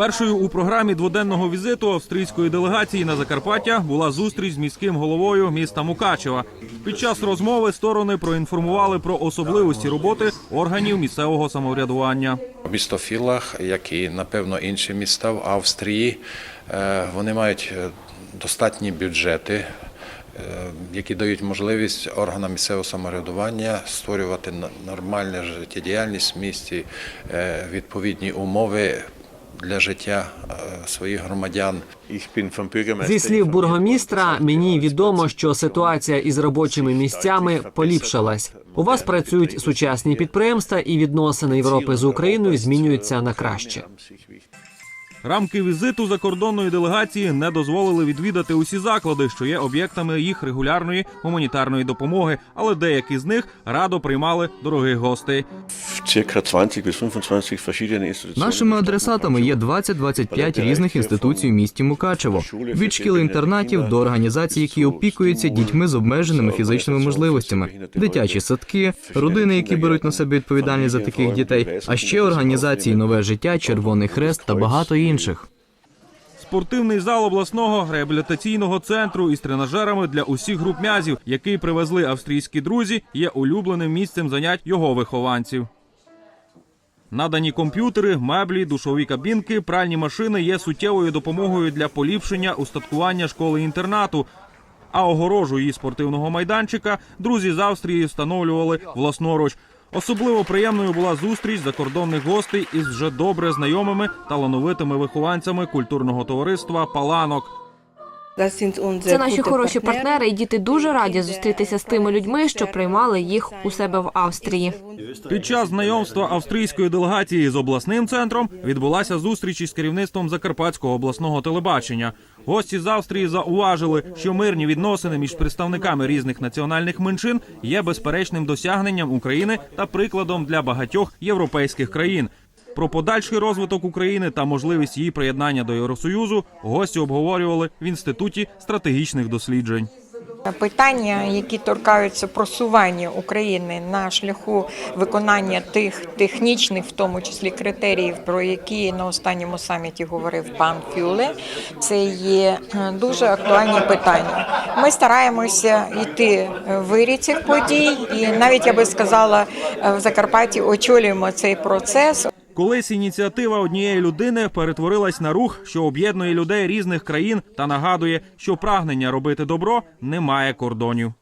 Першою у програмі дводенного візиту австрійської делегації на Закарпаття була зустріч з міським головою міста Мукачева. Під час розмови сторони проінформували про особливості роботи органів місцевого самоврядування. Місто Філах, як і напевно інші міста в Австрії, е, вони мають е, достатні бюджети, е, які дають можливість органам місцевого самоврядування створювати н- нормальну життєдіяльність в місті, відповідні умови для життя е, своїх громадян. Зі слів бургомістра, мені відомо, що ситуація із робочими місцями поліпшилась. У вас працюють сучасні підприємства, і відносини Європи з Україною змінюються на краще. Рамки візиту закордонної делегації не дозволили відвідати усі заклади, що є об'єктами їх регулярної гуманітарної допомоги, але деякі з них радо приймали дорогих гостей. Cirka 20 bis 25 verschiedene Institutionen. Нашими адресатами є 20-25 різних інституцій у місті Мукачево, від шкіл-інтернатів до організацій, які опікуються дітьми з обмеженими фізичними можливостями, дитячі садки, родини, які беруть на себе відповідальність за таких дітей, а ще організації Нове життя, Червоний Хрест та багато інших. Спортивний зал обласного реабілітаційного центру із тренажерами для усіх груп м'язів, який привезли австрійські друзі, є улюбленим місцем занять його вихованців. Надані комп'ютери, меблі, душові кабінки, пральні машини є суттєвою допомогою для поліпшення устаткування школи-інтернату. А огорожу її спортивного майданчика друзі з Австрії встановлювали власноруч. Особливо приємною була зустріч закордонних гостей із вже добре знайомими талановитими вихованцями культурного товариства Паланок. Це наші хороші партнери, і діти дуже раді зустрітися з тими людьми, що приймали їх у себе в Австрії. Під час знайомства австрійської делегації з обласним центром відбулася зустріч із керівництвом Закарпатського обласного телебачення. Гості з Австрії зауважили, що мирні відносини між представниками різних національних меншин є безперечним досягненням України та прикладом для багатьох європейських країн. Про подальший розвиток України та можливість її приєднання до Євросоюзу гості обговорювали в інституті стратегічних досліджень. Питання, які торкаються просування України на шляху виконання тих технічних, в тому числі критеріїв, про які на останньому саміті говорив пан Фюле, це є е, дуже актуальні питання. Ми стараємося йти в вирі цих подій, і навіть я би сказала, е, в Закарпатті очолюємо цей процес. Колись ініціатива однієї людини перетворилась на рух, що об'єднує людей різних країн та нагадує, що прагнення робити добро не має кордонів.